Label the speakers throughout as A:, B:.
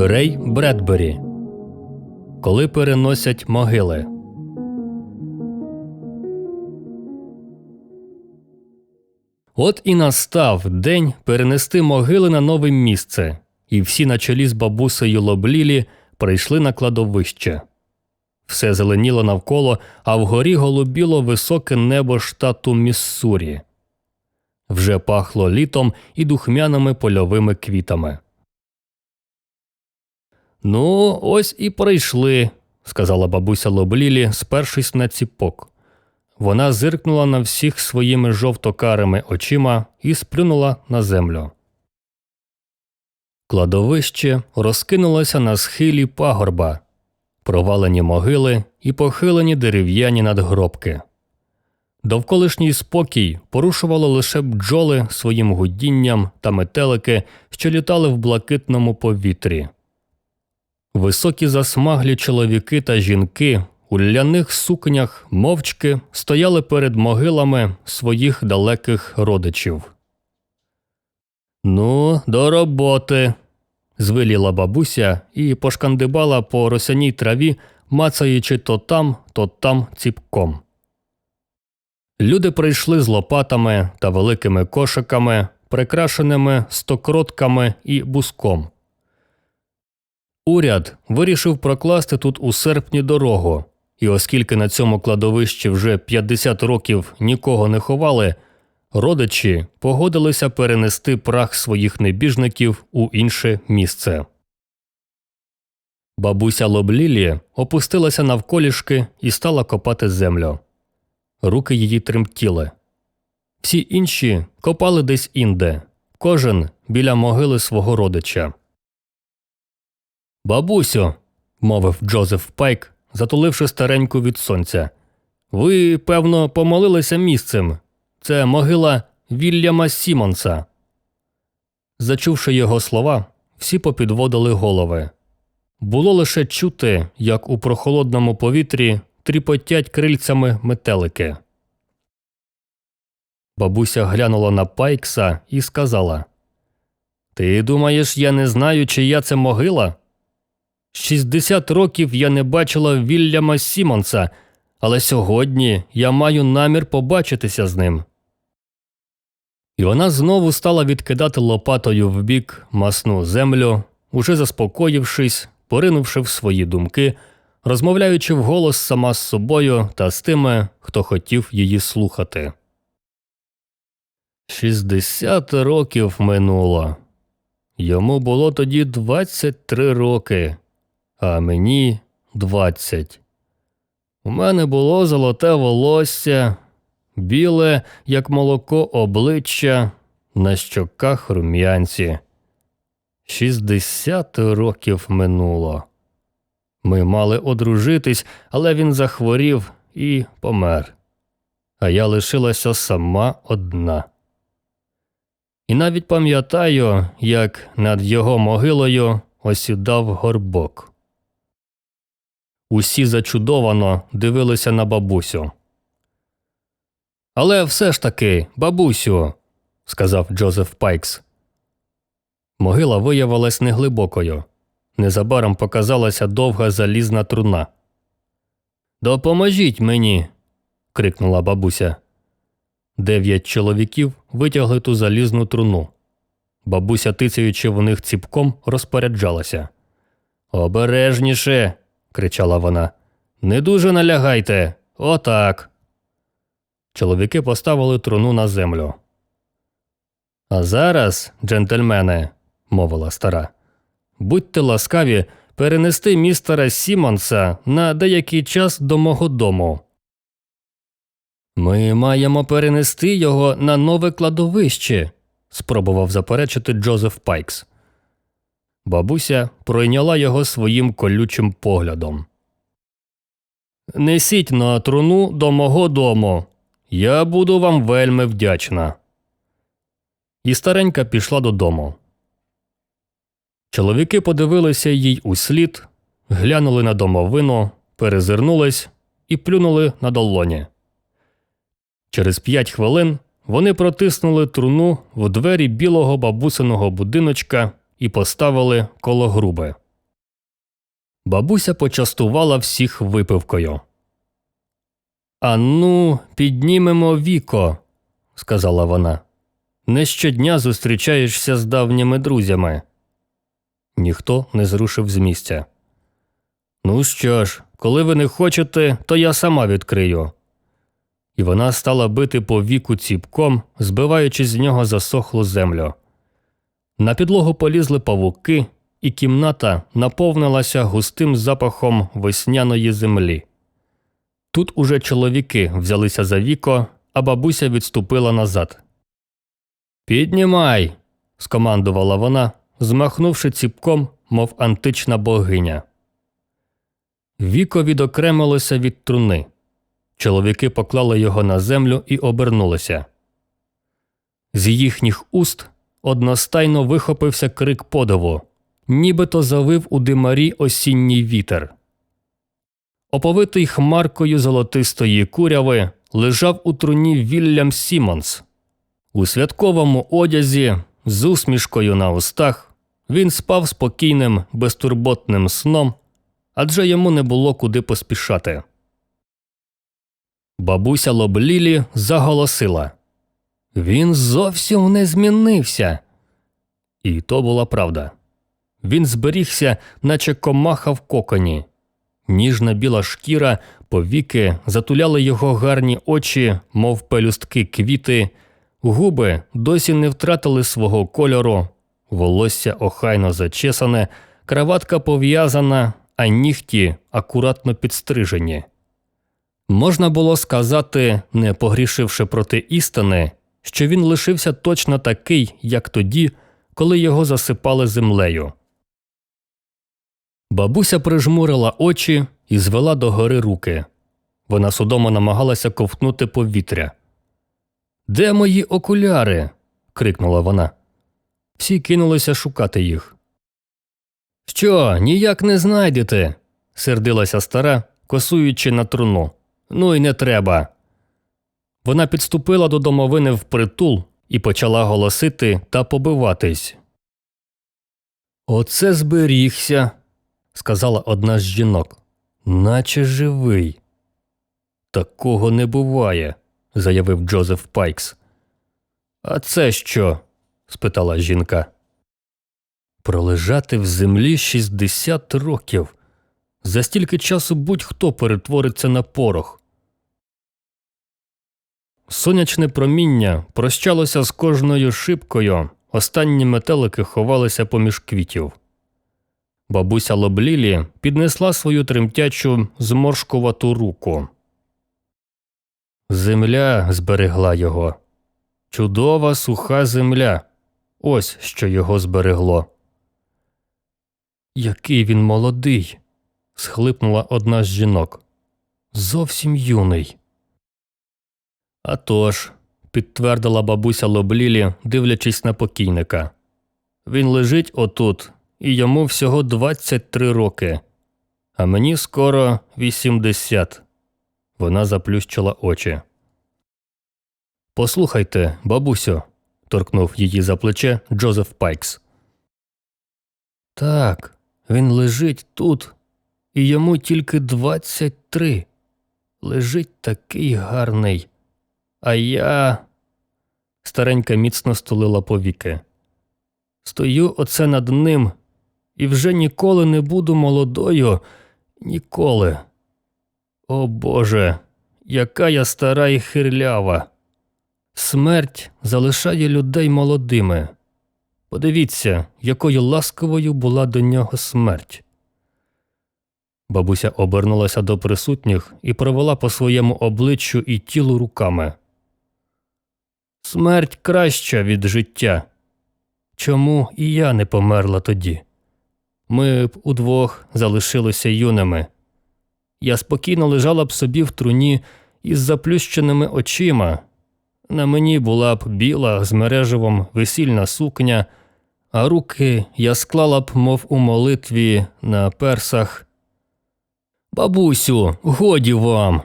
A: Рей Бредбері. Коли переносять могили. От і настав день перенести могили на нове місце, і всі на чолі з бабусею Лоблілі прийшли на кладовище. Все зеленіло навколо, а вгорі голубіло високе небо штату Міссурі. Вже пахло літом і духмяними польовими квітами. Ну, ось і прийшли, сказала бабуся Лоблілі, спершись на ціпок. Вона зиркнула на всіх своїми жовто-карими очима і сплюнула на землю. Кладовище розкинулося на схилі пагорба, провалені могили і похилені дерев'яні надгробки. Довколишній спокій порушувало лише бджоли своїм гудінням та метелики, що літали в блакитному повітрі. Високі засмаглі чоловіки та жінки у ляних сукнях мовчки стояли перед могилами своїх далеких родичів. Ну, до роботи. звеліла бабуся і пошкандибала по росяній траві, мацаючи то там, то там ціпком. Люди прийшли з лопатами та великими кошиками, прикрашеними стокротками і буском. Уряд вирішив прокласти тут у серпні дорогу, і оскільки на цьому кладовищі вже 50 років нікого не ховали, родичі погодилися перенести прах своїх небіжників у інше місце. Бабуся Лоблілі опустилася навколішки і стала копати землю. Руки її тремтіли. Всі інші копали десь інде, кожен біля могили свого родича. Бабусю, мовив Джозеф Пайк, затуливши стареньку від сонця. Ви, певно, помолилися місцем. Це могила Вільяма Сімонса. Зачувши його слова, всі попідводили голови. Було лише чути, як у прохолодному повітрі тріпотять крильцями метелики. Бабуся глянула на Пайкса і сказала Ти думаєш, я не знаю, чия це могила? Шістдесят років я не бачила Вільяма Сімонса, але сьогодні я маю намір побачитися з ним. І вона знову стала відкидати лопатою вбік масну землю, уже заспокоївшись, поринувши в свої думки, розмовляючи вголос сама з собою та з тими, хто хотів її слухати. Шістдесят років минуло. Йому було тоді двадцять три роки а мені двадцять. У мене було золоте волосся, біле, як молоко обличчя, на щоках рум'янці. Шістдесят років минуло. Ми мали одружитись, але він захворів і помер. А я лишилася сама одна. І навіть пам'ятаю, як над його могилою осідав горбок. Усі зачудовано дивилися на бабусю. Але все ж таки, бабусю, сказав Джозеф Пайкс. Могила виявилась неглибокою. Незабаром показалася довга залізна труна. Допоможіть мені. крикнула бабуся. Дев'ять чоловіків витягли ту залізну труну. Бабуся, тицяючи в них ціпком, розпоряджалася. Обережніше кричала вона. Не дуже налягайте. Отак. Чоловіки поставили труну на землю. А зараз, джентльмени, мовила стара, будьте ласкаві перенести містера Сімонса на деякий час до мого дому. Ми маємо перенести його на нове кладовище, спробував заперечити Джозеф Пайкс. Бабуся пройняла його своїм колючим поглядом. Несіть на труну до мого дому. Я буду вам вельми вдячна. І старенька пішла додому. Чоловіки подивилися їй у слід, глянули на домовину, перезирнулись і плюнули на долоні. Через п'ять хвилин вони протиснули труну в двері білого бабусиного будиночка і поставили коло груби. Бабуся почастувала всіх випивкою. Ану, піднімемо віко, сказала вона. Не щодня зустрічаєшся з давніми друзями. Ніхто не зрушив з місця. Ну що ж, коли ви не хочете, то я сама відкрию. І вона стала бити по віку ціпком, збиваючи з нього засохлу землю. На підлогу полізли павуки, і кімната наповнилася густим запахом весняної землі. Тут уже чоловіки взялися за віко, а бабуся відступила назад. Піднімай. скомандувала вона, змахнувши ціпком, мов антична богиня. Віко відокремилося від труни. Чоловіки поклали його на землю і обернулися. З їхніх уст одностайно вихопився крик подиву, нібито завив у димарі осінній вітер. Оповитий хмаркою золотистої куряви лежав у труні Вільям Сімонс. У святковому одязі, з усмішкою на устах, він спав спокійним, безтурботним сном, адже йому не було куди поспішати. Бабуся Лоблілі заголосила Він зовсім не змінився. І то була правда. Він зберігся, наче комаха в коконі. Ніжна біла шкіра, повіки затуляли його гарні очі, мов пелюстки квіти, губи досі не втратили свого кольору, волосся охайно зачесане, краватка пов'язана, а нігті акуратно підстрижені. Можна було сказати, не погрішивши проти істини, що він лишився точно такий, як тоді, коли його засипали землею. Бабуся прижмурила очі і звела догори руки. Вона судомо намагалася ковтнути повітря. Де мої окуляри? крикнула вона. Всі кинулися шукати їх. Що, ніяк не знайдете? сердилася стара, косуючи на труну. Ну і не треба. Вона підступила до домовини впритул і почала голосити та побиватись. Оце зберігся, сказала одна з жінок. Наче живий. Такого не буває, заявив Джозеф Пайкс. А це що? спитала жінка. Пролежати в землі 60 років. За стільки часу будь-хто перетвориться на порох. Сонячне проміння прощалося з кожною шибкою, останні метелики ховалися поміж квітів. Бабуся Лоблілі піднесла свою тремтячу зморшкувату руку. Земля зберегла його. Чудова суха земля. Ось що його зберегло. Який він молодий. схлипнула одна з жінок. Зовсім юний. «А тож», – підтвердила бабуся Лоблілі, дивлячись на покійника. Він лежить отут, і йому всього 23 роки, а мені скоро 80. Вона заплющила очі. Послухайте, бабусю, торкнув її за плече Джозеф Пайкс. Так, він лежить тут, і йому тільки 23. Лежить такий гарний. А я. Старенька міцно стулила повіки. Стою оце над ним і вже ніколи не буду молодою, ніколи. О Боже, яка я стара і хирлява. Смерть залишає людей молодими. Подивіться, якою ласковою була до нього смерть. Бабуся обернулася до присутніх і провела по своєму обличчю і тілу руками. Смерть краща від життя. Чому і я не померла тоді? Ми б удвох залишилися юними. Я спокійно лежала б собі в труні із заплющеними очима. На мені була б біла з мереживом весільна сукня, а руки я склала б, мов у молитві на персах. Бабусю, годі вам.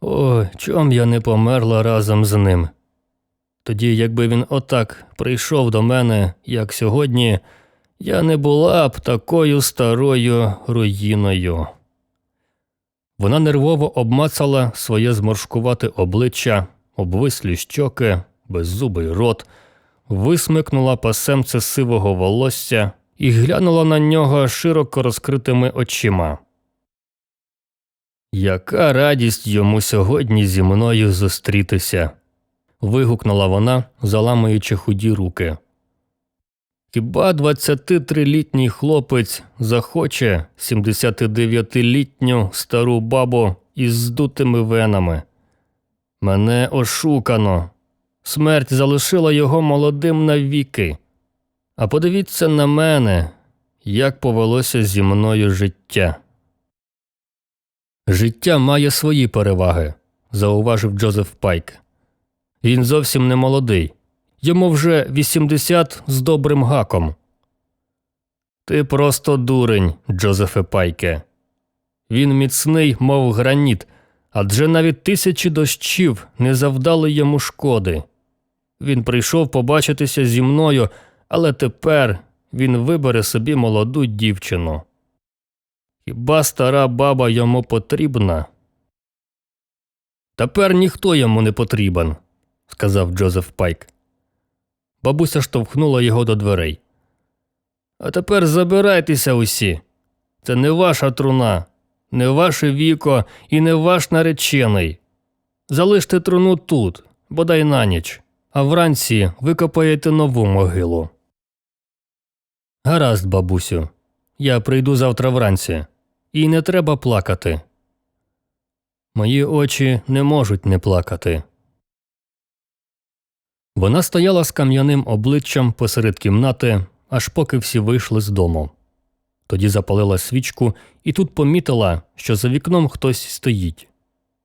A: Ой, чом я не померла разом з ним. Тоді, якби він отак прийшов до мене, як сьогодні, я не була б такою старою руїною. Вона нервово обмацала своє зморшкувате обличчя, обвислі щоки, беззубий рот, висмикнула пасемце сивого волосся і глянула на нього широко розкритими очима. Яка радість йому сьогодні зі мною зустрітися. Вигукнула вона, заламуючи худі руки. Хіба 23-літній хлопець захоче 79-літню стару бабу із здутими венами? Мене ошукано. Смерть залишила його молодим навіки. А подивіться на мене, як повелося зі мною життя. Життя має свої переваги, зауважив Джозеф Пайк. Він зовсім не молодий. Йому вже 80 з добрим гаком. Ти просто дурень, Джозефе Пайке. Він міцний, мов граніт, адже навіть тисячі дощів не завдали йому шкоди. Він прийшов побачитися зі мною, але тепер він вибере собі молоду дівчину. Хіба стара баба йому потрібна? Тепер ніхто йому не потрібен, сказав Джозеф Пайк. Бабуся штовхнула його до дверей. А тепер забирайтеся усі. Це не ваша труна, не ваше віко і не ваш наречений. Залиште труну тут, бодай на ніч, а вранці викопаєте нову могилу. Гаразд, бабусю, я прийду завтра вранці, і не треба плакати. Мої очі не можуть не плакати. Вона стояла з кам'яним обличчям посеред кімнати, аж поки всі вийшли з дому. Тоді запалила свічку і тут помітила, що за вікном хтось стоїть.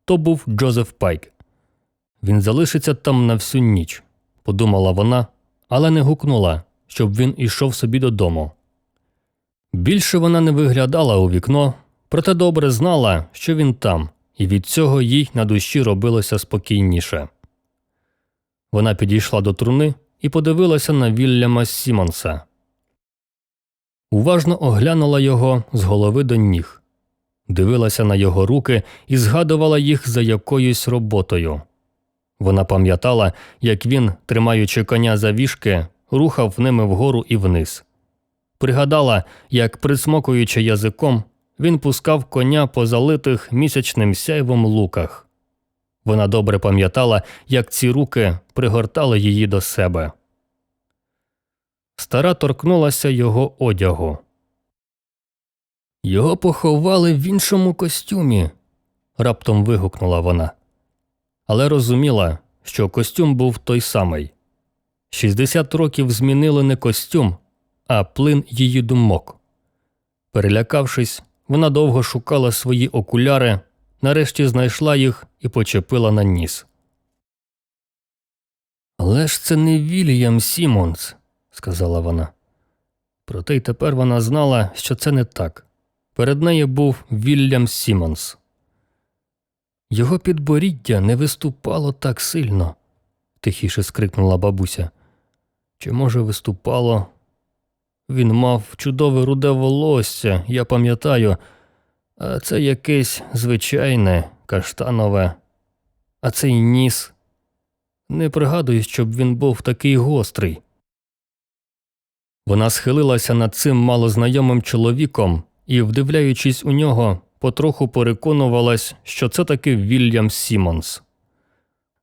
A: То був Джозеф Пайк. Він залишиться там на всю ніч, подумала вона, але не гукнула, щоб він ішов собі додому. Більше вона не виглядала у вікно, проте добре знала, що він там, і від цього їй на душі робилося спокійніше. Вона підійшла до труни і подивилася на Вільяма Сімонса. Уважно оглянула його з голови до ніг, дивилася на його руки і згадувала їх за якоюсь роботою. Вона пам'ятала, як він, тримаючи коня за вішки, рухав ними вгору і вниз. Пригадала, як, присмокуючи язиком, він пускав коня по залитих місячним сяйвом луках. Вона добре пам'ятала, як ці руки пригортали її до себе. Стара торкнулася його одягу. Його поховали в іншому костюмі. раптом вигукнула вона. Але розуміла, що костюм був той самий. 60 років змінили не костюм, а плин її думок. Перелякавшись, вона довго шукала свої окуляри, нарешті знайшла їх і почепила на ніс. Але ж це не Вільям Сімонс, сказала вона. Проте й тепер вона знала, що це не так. Перед нею був Вільям Сімонс. Його підборіддя не виступало так сильно, тихіше скрикнула бабуся. Чи, може, виступало? Він мав чудове руде волосся, я пам'ятаю, а це якесь звичайне, каштанове, а цей ніс. Не пригадую, щоб він був такий гострий. Вона схилилася над цим малознайомим чоловіком і, вдивляючись у нього, потроху переконувалась, що це таки Вільям Сімонс.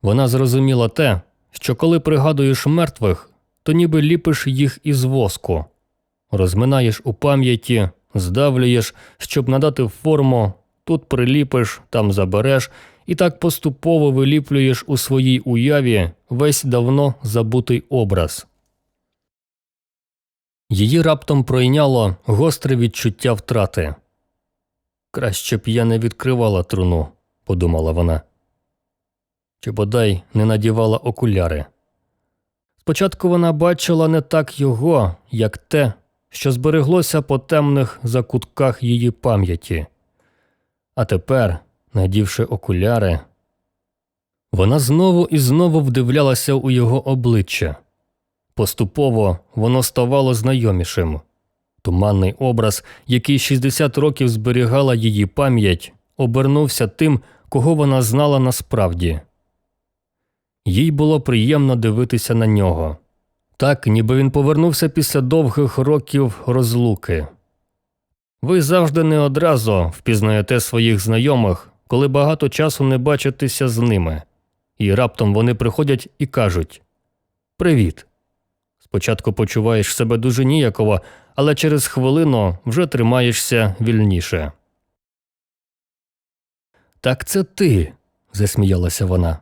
A: Вона зрозуміла те, що коли пригадуєш мертвих, то ніби ліпиш їх із воску, розминаєш у пам'яті, здавлюєш, щоб надати форму, тут приліпиш, там забереш, і так поступово виліплюєш у своїй уяві весь давно забутий образ. Її раптом пройняло гостре відчуття втрати. Краще б я не відкривала труну, подумала вона. Чи бодай не надівала окуляри. Спочатку вона бачила не так його, як те, що збереглося по темних закутках її пам'яті. А тепер, надівши окуляри, вона знову і знову вдивлялася у його обличчя. Поступово воно ставало знайомішим, Туманний образ, який 60 років зберігала її пам'ять, обернувся тим, кого вона знала насправді. Їй було приємно дивитися на нього. Так, ніби він повернувся після довгих років розлуки. Ви завжди не одразу впізнаєте своїх знайомих, коли багато часу не бачитеся з ними, і раптом вони приходять і кажуть Привіт. Спочатку почуваєш себе дуже ніяково, але через хвилину вже тримаєшся вільніше. Так це ти, засміялася вона.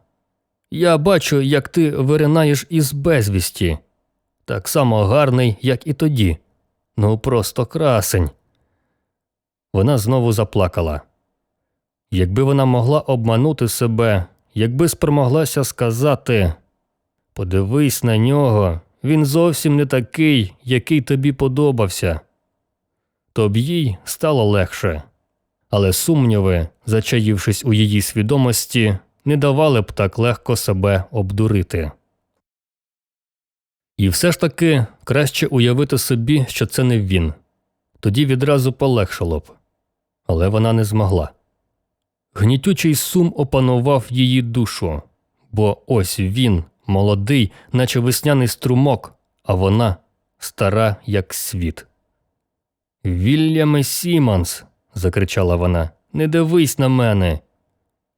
A: Я бачу, як ти виринаєш із безвісті. Так само гарний, як і тоді. Ну, просто красень. Вона знову заплакала. Якби вона могла обманути себе, якби спромоглася сказати Подивись на нього, він зовсім не такий, який тобі подобався. То б їй стало легше, але сумніви, зачаївшись у її свідомості, не давали б так легко себе обдурити. І все ж таки краще уявити собі, що це не він. Тоді відразу полегшало б. Але вона не змогла. Гнітючий сум опанував її душу, бо ось він, молодий, наче весняний струмок, а вона стара, як світ. Вільяме Сімонс, закричала вона, не дивись на мене.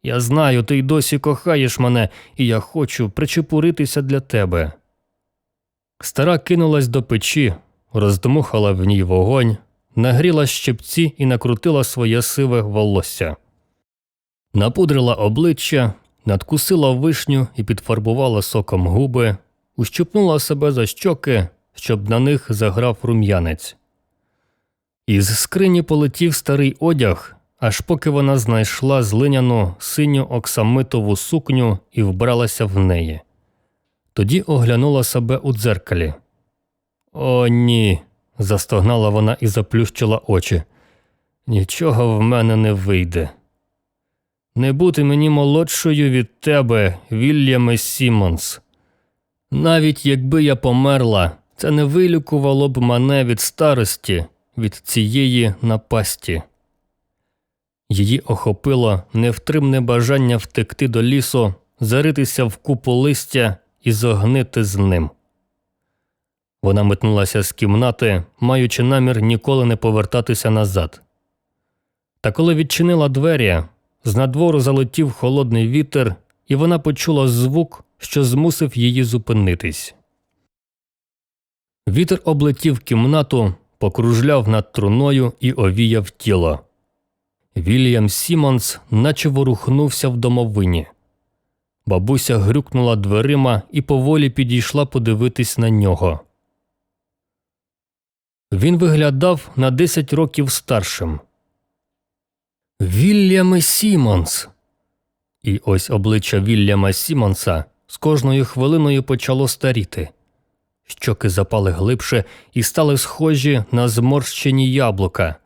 A: Я знаю, ти й досі кохаєш мене, і я хочу причепуритися для тебе. Стара кинулась до печі, роздмухала в ній вогонь, нагріла щепці і накрутила своє сиве волосся. Напудрила обличчя, надкусила вишню і підфарбувала соком губи, ущипнула себе за щоки, щоб на них заграв рум'янець. Із скрині полетів старий одяг, аж поки вона знайшла злиняну синю оксамитову сукню і вбралася в неї. Тоді оглянула себе у дзеркалі. О, ні. застогнала вона і заплющила очі. Нічого в мене не вийде. Не бути мені молодшою від тебе, Вільяме Сімонс. Навіть якби я померла, це не вилікувало б мене від старості, від цієї напасті. Її охопило невтримне бажання втекти до лісу, заритися в купу листя і зогнити з ним. Вона метнулася з кімнати, маючи намір ніколи не повертатися назад. Та коли відчинила двері, з надвору залетів холодний вітер, і вона почула звук, що змусив її зупинитись. Вітер облетів кімнату, покружляв над труною і овіяв тіло. Вільям Сімонс наче ворухнувся в домовині. Бабуся грюкнула дверима і поволі підійшла подивитись на нього. Він виглядав на 10 років старшим. Вільяме Сімонс. І ось обличчя Вільяма Сімонса з кожною хвилиною почало старіти. Щоки запали глибше і стали схожі на зморщені яблука.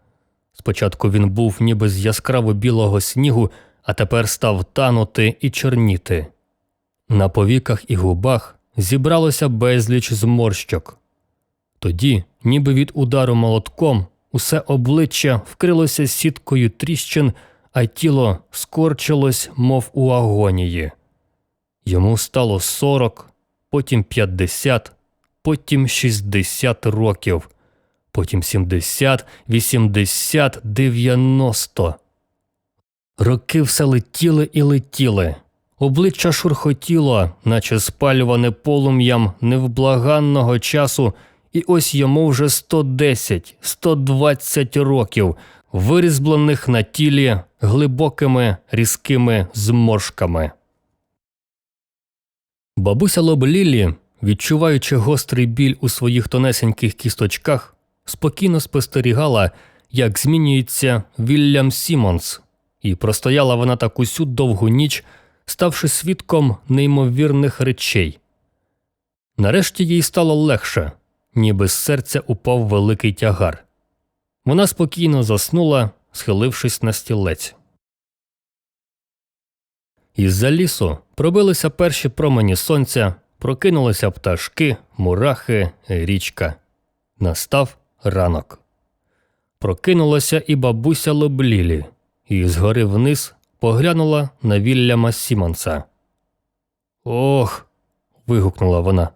A: Спочатку він був ніби з яскраво білого снігу, а тепер став танути і чорніти. На повіках і губах зібралося безліч зморщок. Тоді, ніби від удару молотком, усе обличчя вкрилося сіткою тріщин, а тіло скорчилось, мов у агонії. Йому стало сорок, потім п'ятдесят, потім шістдесят років, потім сімдесят, вісімдесят, дев'яносто. Роки все летіли і летіли. Обличчя шурхотіло, наче спалюване полум'ям невблаганного часу, і ось йому вже 110, 120 років, вирізблених на тілі глибокими різкими зморшками. Бабуся Лоблілі, відчуваючи гострий біль у своїх тонесеньких кісточках, спокійно спостерігала, як змінюється Вільям Сімонс, і простояла вона так усю довгу ніч, ставши свідком неймовірних речей. Нарешті їй стало легше, ніби з серця упав великий тягар. Вона спокійно заснула, схилившись на стілець. Із-за лісу пробилися перші промені сонця, прокинулися пташки, мурахи, річка. Настав ранок. Прокинулася і бабуся Лоблілі, і згори вниз поглянула на Вільяма Сімонса. Ох. вигукнула вона.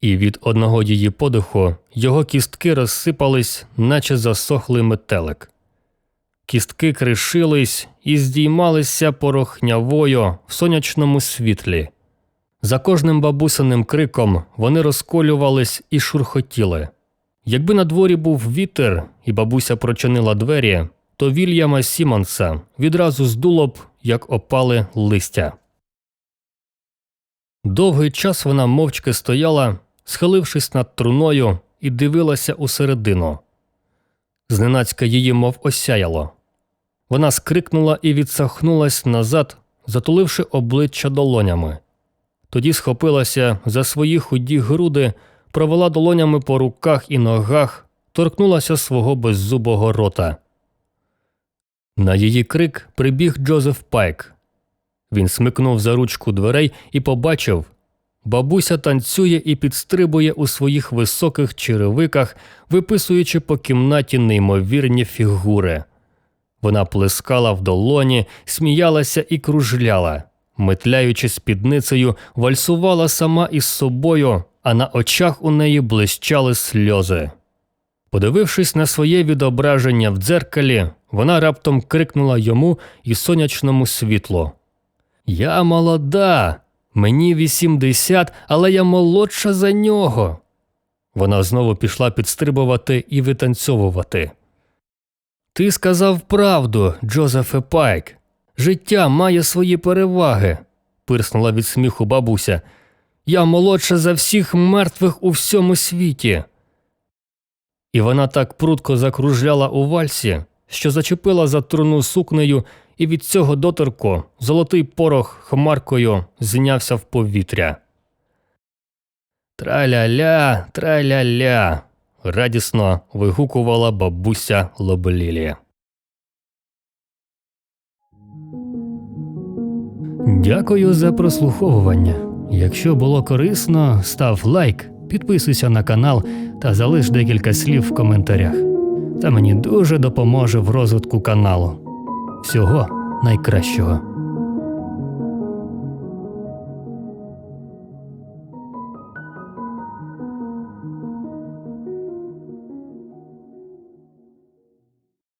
A: І від одного її подиху його кістки розсипались, наче засохлий метелик. Кістки кришились і здіймалися порохнявою в сонячному світлі. За кожним бабусиним криком вони розколювались і шурхотіли. Якби на дворі був вітер і бабуся прочинила двері, то Вільяма Сімонса відразу здуло б, як опали листя. Довгий час вона мовчки стояла, схилившись над труною, і дивилася усередину. Зненацька її мов осяяло. Вона скрикнула і відсахнулась назад, затуливши обличчя долонями. Тоді схопилася за свої худі груди, провела долонями по руках і ногах, торкнулася свого беззубого рота. На її крик прибіг Джозеф Пайк. Він смикнув за ручку дверей і побачив. Бабуся танцює і підстрибує у своїх високих черевиках, виписуючи по кімнаті неймовірні фігури. Вона плескала в долоні, сміялася і кружляла, метляючи спідницею, вальсувала сама із собою, а на очах у неї блищали сльози. Подивившись на своє відображення в дзеркалі, вона раптом крикнула йому і сонячному світлу. Я молода, мені 80, але я молодша за нього. Вона знову пішла підстрибувати і витанцьовувати. Ти сказав правду, Джозефе Пайк. Життя має свої переваги, пирснула від сміху бабуся. Я молодша за всіх мертвих у всьому світі. І вона так прудко закружляла у вальсі, що зачепила за труну сукнею, і від цього доторку золотий порох хмаркою знявся в повітря. Траля-ля, траля-ля. радісно вигукувала бабуся Лобелілі. Дякую за прослуховування. Якщо було корисно, став лайк, підписуйся на канал та залиш декілька слів в коментарях. Це мені дуже допоможе в розвитку каналу. Всього найкращого.